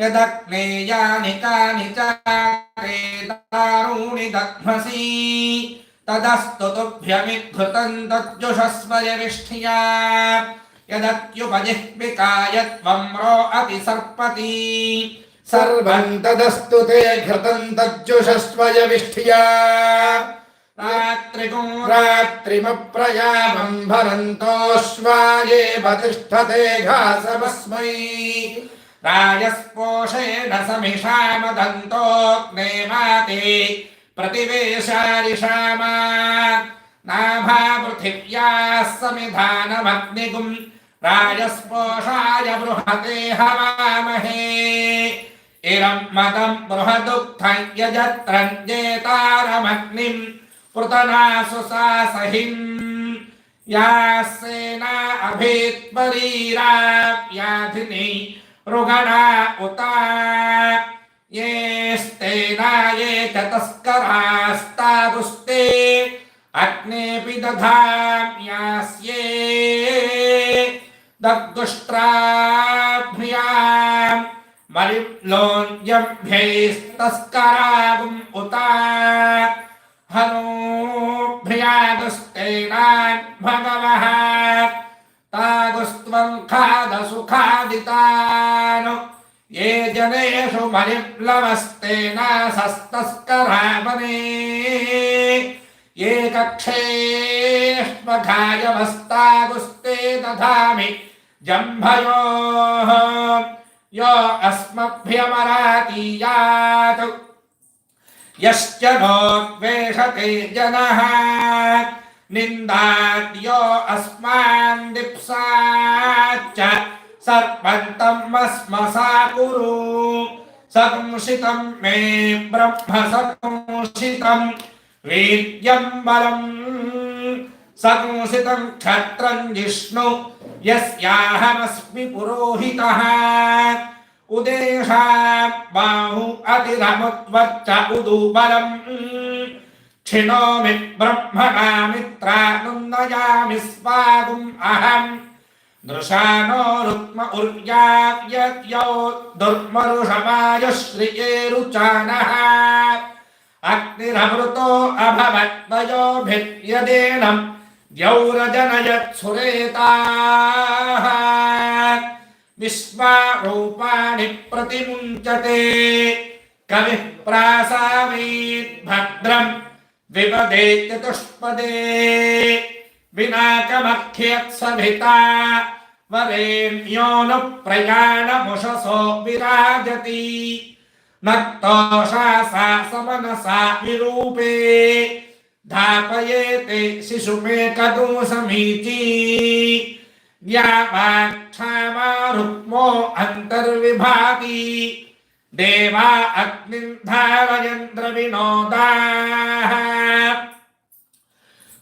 यदग्नेयानि कानि चारे दारूणि दध्मसि तदस्तु तुभ्यमिद्धृतम् तज्जुषस्वयविष्ठिया यदत्युपजिह्विकाय त्वम् रो अति सर्पति। सर्वम् तदस्तु ते घृतम् तज्जुषस्वयविष्ठिया रात्रिमप्रयामम् भरन्तोऽश्वाये तिष्ठते घासमस्मै। राजस्पोषेण समिषामदन्तोऽग्ने माते प्रतिवेशारिषामा नाभा पृथिव्याः समिधानमग्निगुम् राजस्पोषाय बृहते हवामहे इरम् मदम् बृहदुग्धम् यजत्रञ्जेतारमग्निम् पृतनासु सा सहिम् या सेना अभीत्परीरा व्याधिनी रुगणा उता ये ये च तस्करास्तादुस्ते अग्नेऽपि दधाम्यास्ये दग्दुष्ट्राभ्याम् मलिलोन्यभ्यैस्तस्करागुम् उता हनोभ्यागस्तेनान् भगवः तागुस्त्वम् खादसुखादितान् ये जनेषु मलिप्लवस्तेनासस्तस्करामने ये कक्षेष्वघायवस्तागुस्ते दधामि जम्भयोः। यो अस्मभ्यमरातीयात्। यश्च नोद्वेषते जनः। निन्दाद्यो अस्मान् दिप्साच्च सर्पन्तम् अस्मसा कुरु संशितम् मे ब्रह्म संशितम् वीर्यम् बलम् संशितम् क्षत्रम् जिष्णु यस्याहमस्मि पुरोहितः उदेशा बाहु अतिरमुत्वर्च उदुबलम् क्षिणोमि ब्रह्मणा मित्रानुन्नयामि स्वागुम् अहम्। दृशानो रुक्म उर्याव्यत्यो दुर्मरुषमायुश्रियेरुचानः अग्निरमृतो अभवद्वयोभिर्यदेनम् द्यौरजनयत्सुरेताः। विश्वारूपाणि प्रतिमुञ्चते। कविः प्रासावीद्भद्रम् विपदे चतुष्पदे। विनाकमख्यत्सभिता वरेण्यो न प्रयाणमुषसो विराजति। नक्तोषा सा समनसा विरूपे। धापयेते शिशुमेकदो समीची। व्यावाक्षामा रुक्मो अन्तर्विभाति దేవా అగ్నిర్ధారయంద్ర వినోదా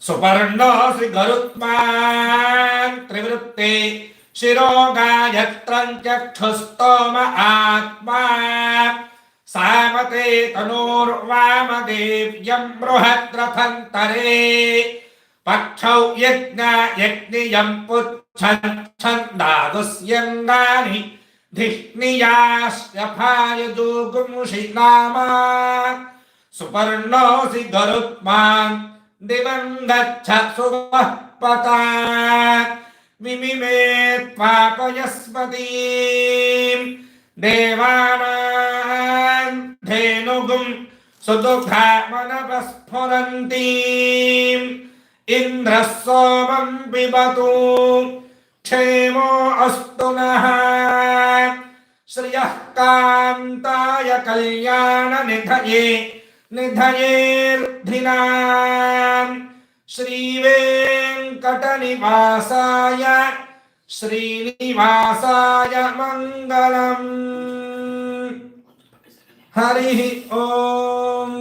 సుపర్ణో శ్రీ గరుత్మాన్ త్రివృత్తే శిరోగాయత్రం చక్షుస్తోమ ఆత్మా సామతే తనూర్వామదేవ్యం బృహద్రథంతరే పక్షౌ యజ్ఞ యజ్ఞియం పుచ్చందాగుస్యంగాని छन्दागुस्यङ्गानि धिष्णियाश्यफायजोगुंषि नामा सुपर्णोऽसि गरुत्मान् दिवम् गच्छ सुवः पता विमिमे त्वापयस्पतीम् देवानाम् धेनुगुम् सुदुःखामनपस्फुरन्तीम् इन्द्रः सोमम् पिबतु क्षेमो अस्तु नः श्रियः कान्ताय कल्याणनिधये निधयेर्धिनाम् श्रीवेङ्कटनिवासाय श्रीनिवासाय मङ्गलम् हरिः ॐ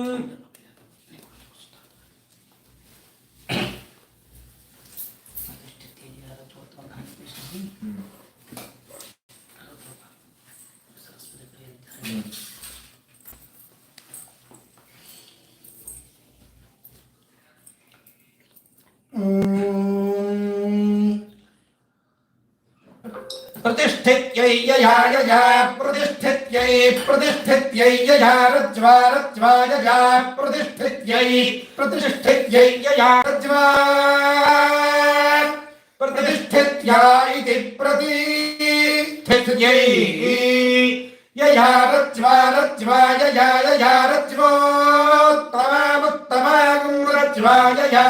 प्रतिष्ठित्यै यया यया प्रतिष्ठित्य प्रतिष्ठित्यै प्रतिष्ठित्यै यया रज्वा रज्वा यया प्रतिष्ठित्यै प्रतिष्ठित्यै यया रज्वा प्रतिष्ठित्या इति प्रतिष्ठित्यै यया रज्वा रज्वा यया यया रज्वोत्तमामुत्तमागुं रज्वा यया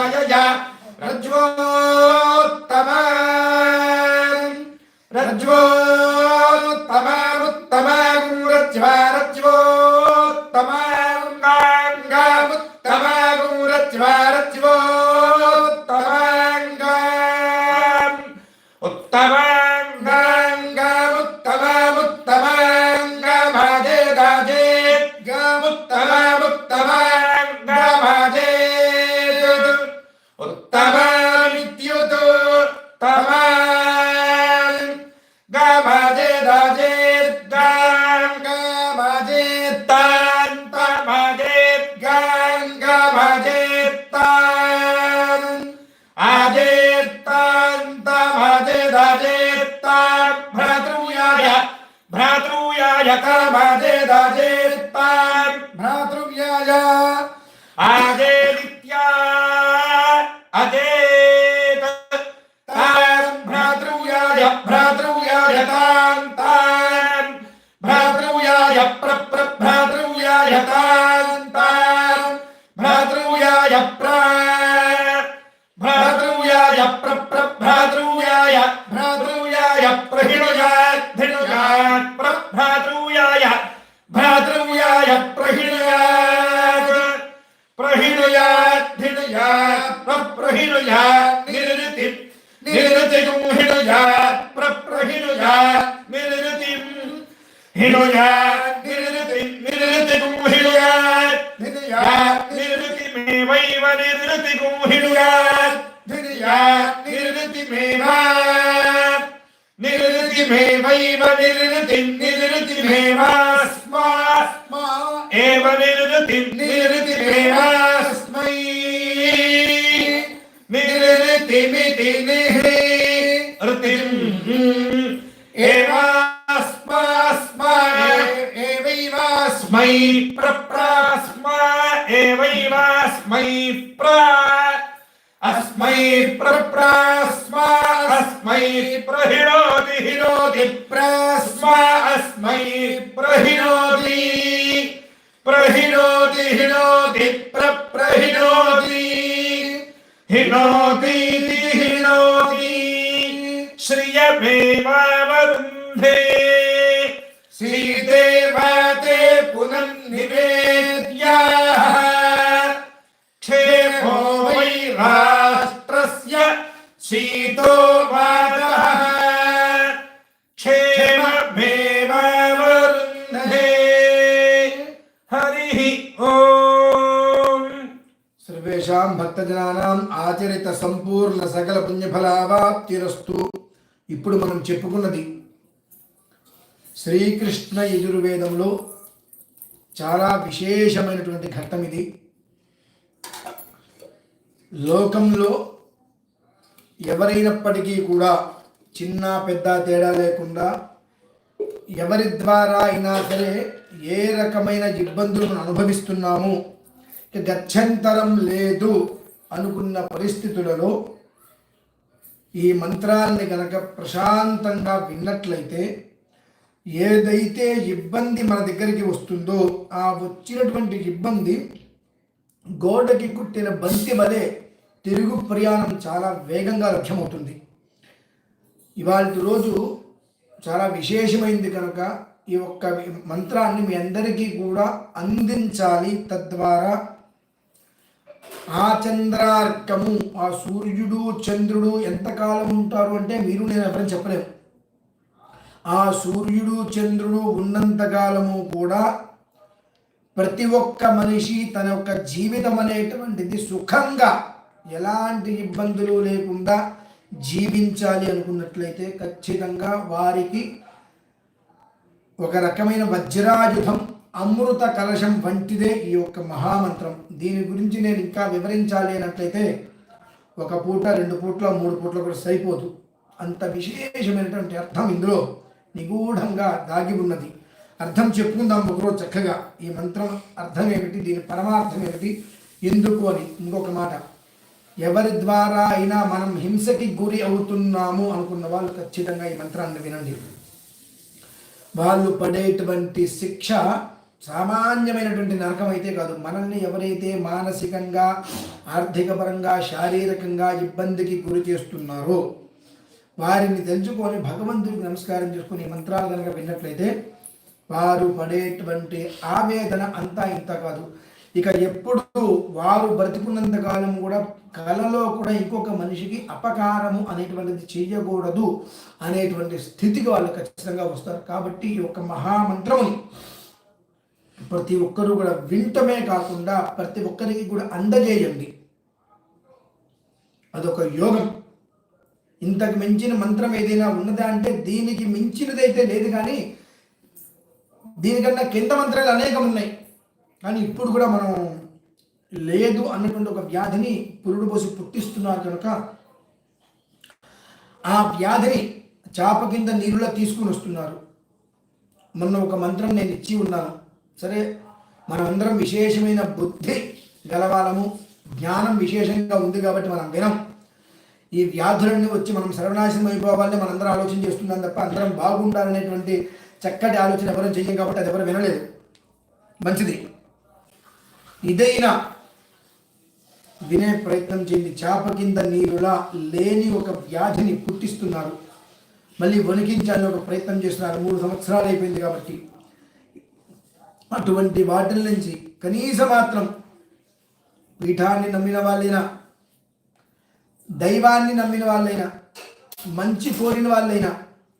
प्रहिरुजा निरृति। निरृतिं हिरुजा प्रप्रहिरुजा निरृतिं। हिरुजा निरृतिं निरृतिं हिरुजा निरया निरृतिमेवैव निरृतिं हिरुजा निरया निरृतिमेव निरृतिमेवैव निरृतिं, निरृतिमेवास्मा। एव निरृतिं, निरृतिमेवास्मै। निरतिमिति निहृतिम् श्रियमेवावरुन्धे श्रीदेवते पुनर्निवेद्याः क्षेमो वै राष्ट्रस्य शीतो वादः क्षेममेवावरुन्धे हरिः ॐ सर्वेषां भक्तजनानाम् आचरितसम्पूर्णसकलपुण्यफलावाप्तिरस्तु ఇప్పుడు మనం చెప్పుకున్నది శ్రీకృష్ణ యజుర్వేదంలో చాలా విశేషమైనటువంటి ఘట్టం ఇది. లోకంలో ఎవరైనప్పటికీ కూడా చిన్న పెద్ద తేడా లేకుండా ఎవరి ద్వారా అయినా సరే ఏ రకమైన ఇబ్బందులను అనుభవిస్తున్నాము గత్యంతరం లేదు అనుకున్న పరిస్థితులలో ఈ మంత్రాన్ని గనక ప్రశాంతంగా విన్నట్లయితే ఏదైతే ఇబ్బంది మన దగ్గరికి వస్తుందో ఆ వచ్చినటువంటి ఇబ్బంది గోడకి కుట్టిన బంతి వలె తిరుగు ప్రయాణం చాలా వేగంగా లభ్యమవుతుంది. ఇవాళ రోజు చాలా విశేషమైంది కనుక ఈ ఒక్క మంత్రాన్ని మీ అందరికీ కూడా అందించాలి తద్వారా ఆ చంద్రార్కము ఆ సూర్యుడు చంద్రుడు ఎంతకాలం ఉంటారు అంటే మీరు నేను ఎవరైనా చెప్పలేము. ఆ సూర్యుడు చంద్రుడు ఉన్నంత కాలము కూడా ప్రతి ఒక్క మనిషి తన యొక్క జీవితం అనేటువంటిది సుఖంగా ఎలాంటి ఇబ్బందులు లేకుండా జీవించాలి అనుకున్నట్లయితే ఖచ్చితంగా వారికి ఒక రకమైన వజ్రాయుధం అమృత కలశం వంటిదే ఈ యొక్క మహామంత్రం. దీని గురించి నేను ఇంకా వివరించాలి అన్నట్లయితే ఒక పూట రెండు పూట్ల మూడు పూట్ల కూడా సరిపోదు. అంత విశేషమైనటువంటి అర్థం ఇందులో నిగూఢంగా దాగి ఉన్నది. అర్థం చెప్పుకుందాం ఒకరోజు చక్కగా. ఈ మంత్రం అర్థం ఏమిటి? దీని పరమార్థం ఏమిటి? ఎందుకు అని ఇంకొక మాట. ఎవరి ద్వారా అయినా మనం హింసకి గురి అవుతున్నాము అనుకున్న వాళ్ళు ఖచ్చితంగా ఈ మంత్రాన్ని వినండి. వాళ్ళు పడేటువంటి శిక్ష సామాన్యమైనటువంటి నరకం అయితే కాదు. మనల్ని ఎవరైతే మానసికంగా ఆర్థికపరంగా శారీరకంగా ఇబ్బందికి గురి చేస్తున్నారో వారిని తెలుసుకొని భగవంతుడికి నమస్కారం చేసుకుని మంత్రాలు కనుక విన్నట్లయితే వారు పడేటువంటి ఆవేదన అంతా ఇంత కాదు. ఇక ఎప్పుడు వారు బ్రతికున్నంత కాలం కూడా కలలో కూడా ఇంకొక మనిషికి అపకారము అనేటువంటిది చేయకూడదు అనేటువంటి స్థితికి వాళ్ళు ఖచ్చితంగా వస్తారు. కాబట్టి ఈ యొక్క మహామంత్రముని ప్రతి ఒక్కరూ కూడా వింటమే కాకుండా ప్రతి ఒక్కరికి కూడా అందజేయండి. అదొక యోగం. ఇంతకు మించిన మంత్రం ఏదైనా ఉన్నదా అంటే దీనికి మించినదైతే లేదు కానీ దీనికన్నా కింద మంత్రాలు అనేకం ఉన్నాయి. కానీ ఇప్పుడు కూడా మనం లేదు అన్నటువంటి ఒక వ్యాధిని పురుడు పోసి పుట్టిస్తున్నారు కనుక ఆ వ్యాధిని చాప కింద నీరులో తీసుకుని వస్తున్నారు. మొన్న ఒక మంత్రం నేను ఇచ్చి ఉన్నాను. సరే మనమందరం విశేషమైన బుద్ధి గలవాలము జ్ఞానం విశేషంగా ఉంది కాబట్టి మనం వినం. ఈ వ్యాధులన్నీ వచ్చి మనం సర్వనాశనం అయిపోవాలని మనందరం ఆలోచన చేస్తున్నాం తప్ప అందరం బాగుండాలనేటువంటి చక్కటి ఆలోచన ఎవరు చెయ్యం కాబట్టి అది ఎవరు వినలేదు. మంచిది. ఇదైనా వినే ప్రయత్నం చేయండి. చేప కింద నీరులా లేని ఒక వ్యాధిని పుట్టిస్తున్నారు. మళ్ళీ వణికించాలని ఒక ప్రయత్నం చేస్తున్నారు. మూడు సంవత్సరాలు అయిపోయింది కాబట్టి. అటువంటి వాటిల నుంచి కనీస మాత్రం పీఠాన్ని నమ్మిన వాళ్ళైనా దైవాన్ని నమ్మిన వాళ్ళైనా మంచి కోరిన వాళ్ళైనా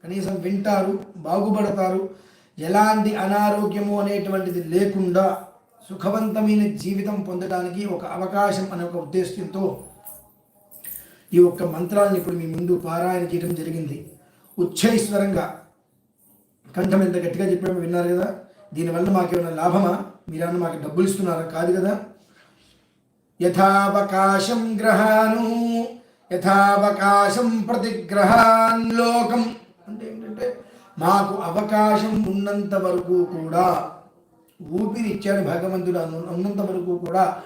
కనీసం వింటారు బాగుపడతారు. ఎలాంటి అనారోగ్యము అనేటువంటిది లేకుండా సుఖవంతమైన జీవితం పొందడానికి ఒక అవకాశం అనే ఒక ఉద్దేశంతో ఈ ఒక్క మంత్రాన్ని ఇప్పుడు మీ ముందు పారాయణ చేయడం జరిగింది. ఉచ్చైశ్వరంగా కంఠం ఎంత గట్టిగా చెప్పడం విన్నారు కదా? దీనివల్ల మాకేమైనా లాభమా? మీరన్నా మాకు డబ్బులు ఇస్తున్నారా కాదు కదా. యథావకాశం గ్రహాను యథావకాశం ప్రతిగ్రహాన్ లోకం. అంటే ఏంటంటే మాకు అవకాశం ఉన్నంత వరకు కూడా ఊపిరిచ్చాడు భగవంతుడు అను- ఉన్నంత వరకు కూడా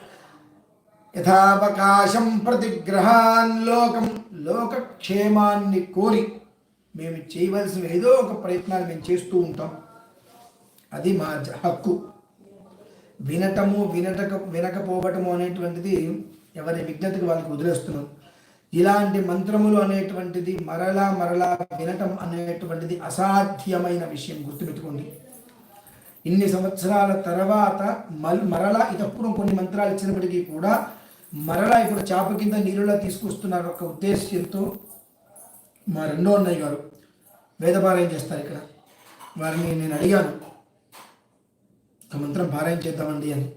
యథావకాశం ప్రతిగ్రహాన్ లోకం లోకక్షేమాన్ని కోరి మేము చేయవలసిన ఏదో ఒక ప్రయత్నాలు మేము చేస్తూ ఉంటాం. అది మా హక్కు. వినటము వినటక వినకపోవటము అనేటువంటిది ఎవరి విజ్ఞతకి వాళ్ళకి వదిలేస్తున్నాం. ఇలాంటి మంత్రములు అనేటువంటిది మరలా మరలా వినటం అనేటువంటిది అసాధ్యమైన విషయం గుర్తుపెట్టుకోండి. ఇన్ని సంవత్సరాల తర్వాత మల్ మరలా ఇదప్పుడు కొన్ని మంత్రాలు ఇచ్చినప్పటికీ కూడా మరలా ఇప్పుడు చాప కింద నీరులా తీసుకొస్తున్నారు ఒక ఉద్దేశ్యంతో మా రెండో అన్నయ్య గారు. వేదపారాయణ చేస్తారు ఇక్కడ. వారిని నేను అడిగాను. ఆ మంత్రం పారాయణ చేద్దామండి అని.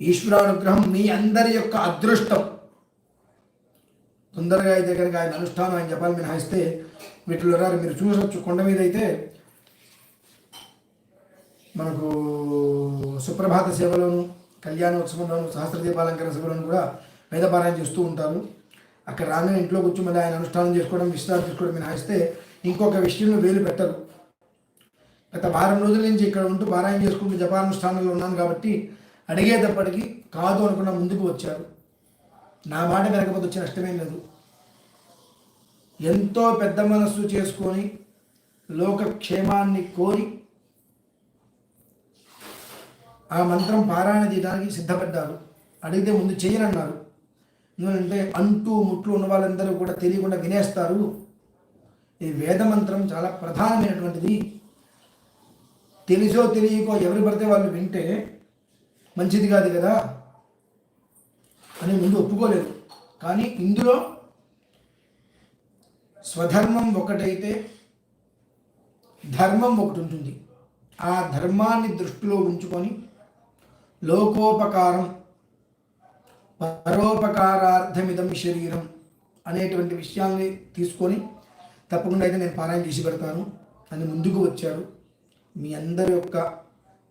ఈశ్వరానుగ్రహం మీ అందరి యొక్క అదృష్టం. తొందరగా అయితే కనుక ఆయన అనుష్ఠానం ఆయన చెప్పాలి మినహాయిస్తే వీటిలో రారు. మీరు చూసొచ్చు కొండ మీద అయితే మనకు సుప్రభాత సేవలోను కళ్యాణోత్సవంలోను సహస్రదీపాలంకరణ సభలోను కూడా వేదపారాయణ చేస్తూ ఉంటారు. అక్కడ రాగానే ఇంట్లో కూర్చొని మళ్ళీ ఆయన అనుష్ఠానం చేసుకోవడం విశ్రాంతి తీసుకోవడం మినహాయిస్తే ఇంకొక విషయంలో వేలు పెట్టరు. గత వారం రోజుల నుంచి ఇక్కడ ఉంటూ పారాయణ చేసుకుంటూ జపానుష్ఠానంలో ఉన్నాను కాబట్టి అడిగేటప్పటికీ కాదు అనుకున్న ముందుకు వచ్చారు. నా మాట వినకపోతే వచ్చే నష్టమేం లేదు. ఎంతో పెద్ద మనస్సు చేసుకొని లోకక్షేమాన్ని కోరి ఆ మంత్రం పారాయణ తీయడానికి సిద్ధపడ్డారు. అడిగితే ముందు చేయనన్నారు ఎందుకంటే అంటూ ముట్లు ఉన్న వాళ్ళందరూ కూడా తెలియకుండా వినేస్తారు. ఈ వేద మంత్రం చాలా ప్రధానమైనటువంటిది. తెలిసో తెలియకో ఎవరు పడితే వాళ్ళు వింటే మంచిది కాదు కదా అని ముందు ఒప్పుకోలేదు. కానీ ఇందులో స్వధర్మం ఒకటైతే ధర్మం ఒకటి ఉంటుంది. ఆ ధర్మాన్ని దృష్టిలో ఉంచుకొని లోకోపకారం పరోపకారార్థమిదం శరీరం అనేటువంటి విషయాల్ని తీసుకొని తప్పకుండా అయితే నేను పారాయణ చేసి పెడతాను అని ముందుకు వచ్చాడు మీ అందరి యొక్క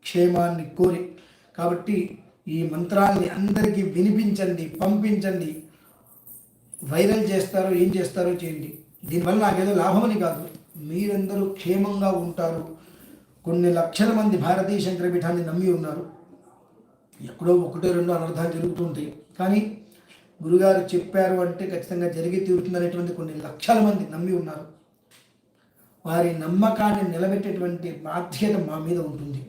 క్షేమాన్ని కోరి. కాబట్టి ఈ మంత్రాల్ని అందరికీ వినిపించండి పంపించండి. వైరల్ చేస్తారో ఏం చేస్తారో చేయండి. దీనివల్ల నాకేదో లాభమని కాదు. మీరందరూ క్షేమంగా ఉంటారు. కొన్ని లక్షల మంది భారతీయ శంకరపీఠాన్ని నమ్మి ఉన్నారు. ఎక్కడో ఒకటో రెండో అనర్థాలు జరుగుతుంటాయి కానీ గురుగారు చెప్పారు అంటే ఖచ్చితంగా జరిగి తీరుతుందనేటువంటి కొన్ని లక్షల మంది నమ్మి ఉన్నారు. వారి నమ్మకాన్ని నిలబెట్టేటువంటి బాధ్యత మా మీద ఉంటుంది.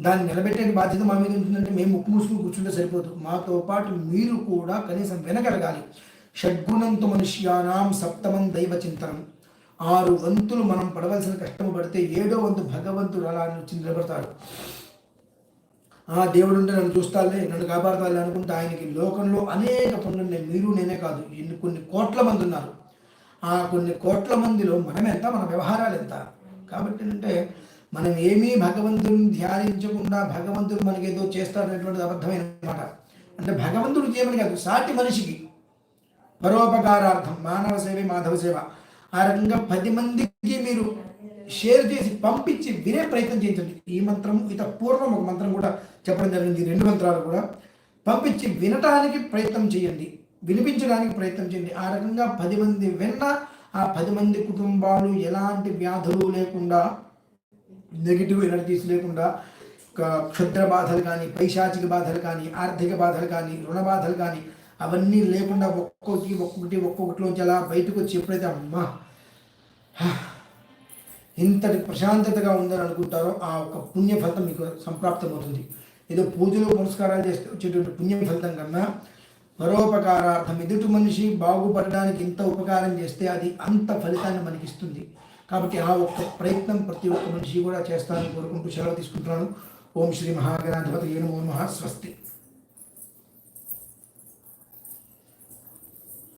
దాన్ని నిలబెట్టే బాధ్యత మా మీద ఉంటుందంటే మేము ముక్కు మూసుకుని కూర్చుంటే సరిపోదు. మాతో పాటు మీరు కూడా కనీసం వినగలగాలి షడ్గుణంతు మనుష్యానాం సప్తమం దైవ చింతనం. ఆరు వంతులు మనం పడవలసిన కష్టము పడితే ఏడో వంతు భగవంతుడు అలా వచ్చి నిలబడతాడు ఆ దేవుడు ఉంటే నన్ను చూస్తాలే నన్ను కాపాడతాలే అనుకుంటే ఆయనకి లోకంలో అనేక పనులు ఉన్నాయి. మీరు నేనే కాదు. ఎన్ని కొన్ని కోట్ల మంది ఉన్నారు. ఆ కొన్ని కోట్ల మందిలో మనం ఎంత మన వ్యవహారాలు ఎంత? కాబట్టి అంటే మనం ఏమీ భగవంతుని ధ్యానించకుండా భగవంతుడు మనకి ఏదో చేస్తాడనేటువంటిది అబద్ధమైన మాట. అంటే భగవంతుడు చేయమని కాదు సాటి మనిషికి. పరోపకారార్థం మానవ సేవ మాధవ సేవ. ఆ రకంగా పది మందికి మీరు షేర్ చేసి పంపించి వినే ప్రయత్నం చేయించండి ఈ మంత్రం ఇత పూర్వం ఒక మంత్రం కూడా చెప్పడం జరిగింది ఈ రెండు మంత్రాలు కూడా. పంపించి వినటానికి ప్రయత్నం చేయండి. వినిపించడానికి ప్రయత్నం చేయండి. ఆ రకంగా పది మంది విన్న ఆ పది మంది కుటుంబాలు ఎలాంటి వ్యాధులు లేకుండా నెగిటివ్ ఎనర్జీస్ లేకుండా క్షుద్ర బాధలు కానీ పైశాచిక బాధలు కానీ ఆర్థిక బాధలు కానీ రుణ బాధలు కానీ అవన్నీ లేకుండా ఒక్కొక్కటి ఒక్కొక్కటి ఒక్కొక్కటిలోంచి అలా బయటకు వచ్చి ఎప్పుడైతే అమ్మా ఇంతటి ప్రశాంతతగా ఉందని అనుకుంటారో ఆ ఒక పుణ్య ఫలితం మీకు సంప్రాప్తమవుతుంది. ఏదో పూజలు పురస్కారాలు చేస్తే వచ్చేటువంటి పుణ్య ఫలితం కన్నా పరోపకారార్థం ఎదుటి మనిషి బాగుపడడానికి ఇంత ఉపకారం చేస్తే అది అంత ఫలితాన్ని మనకి ఇస్తుంది కాబట్టి ఆ ఒక్క ప్రయత్నం ప్రతి ఒక్క మనిషి కూడా చేస్తానని కోరుకుంటూ సెలవు తీసుకుంటున్నాను. ఓం శ్రీ మహాగణాధిపతి ఏనుమో మహా స్వస్తి.